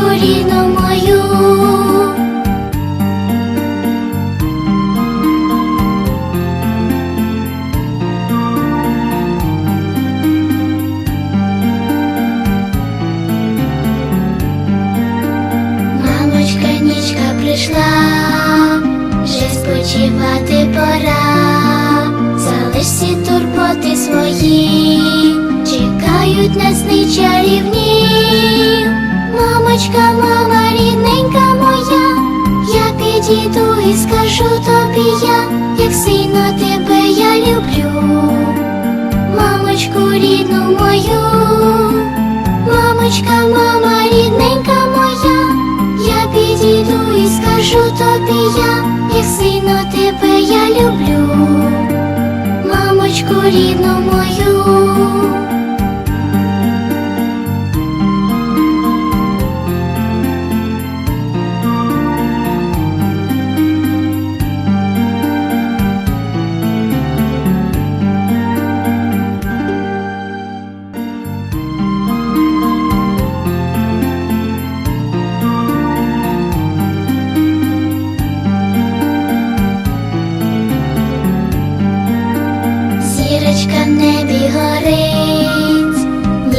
рідну мою. Мамочка, нічка прийшла, вже спочивати пора, залиш всі турботи свої, чекають на сни чарівні. Мама рідненька моя, я підійду і скажу тобі я, як сильно тебе я люблю, мамочку рідну мою. Мамочка, мама рідненька моя, я підійду і скажу тобі я, як сильно тебе я люблю, мамочку рідну мою.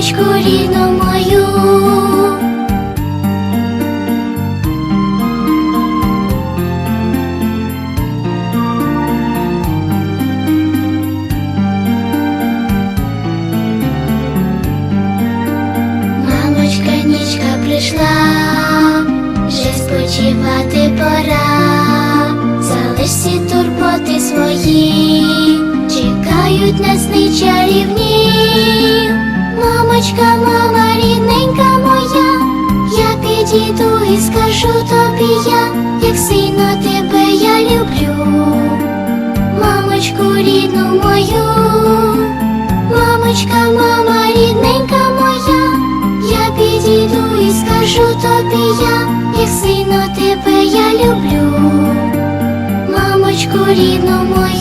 мамочку рідну мою. Мамочка, нічка прийшла, вже спочивати пора, залиш всі турботи свої, чекають на сни чарівні. Мамочка, мама рідненька моя, я підійду і скажу тобі я, як сильно тебе я люблю, мамочку рідну мою. Мамочка, мама рідненька моя, я підійду і скажу тобі я, як сильно тебе я люблю, мамочку рідну мою.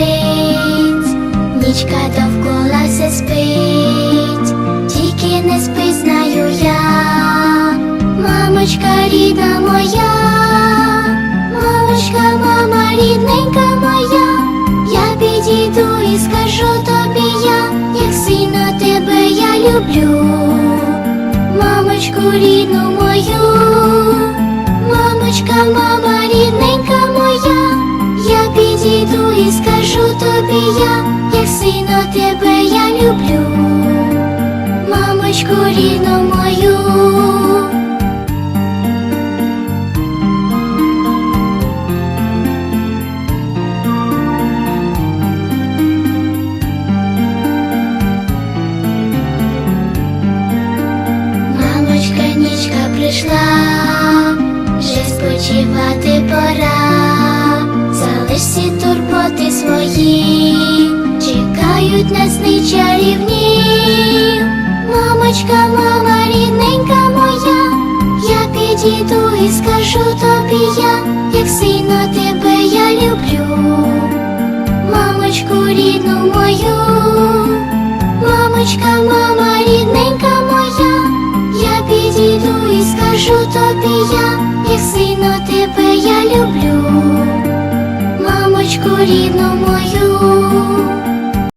Горить, нічка довкола все спить, тільки не спить, знаю я, мамочка рідна моя, мамочка, мама рідненька моя, я підійду і скажу тобі я, як сильно тебе я люблю, мамочку рідну мою. Рідну мою. Мамочка, нічка прийшла, вже спочивати пора, залиш всі турботи свої, чекають на сни чарівні. Мамочка, мама, рідненька моя, я підійду і скажу тобі я, як сильно тебе я люблю, мамочку рідну мою, мамочка, мама, рідненька моя, я підійду і скажу тобі я, як сильно тебе я люблю, мамочку рідну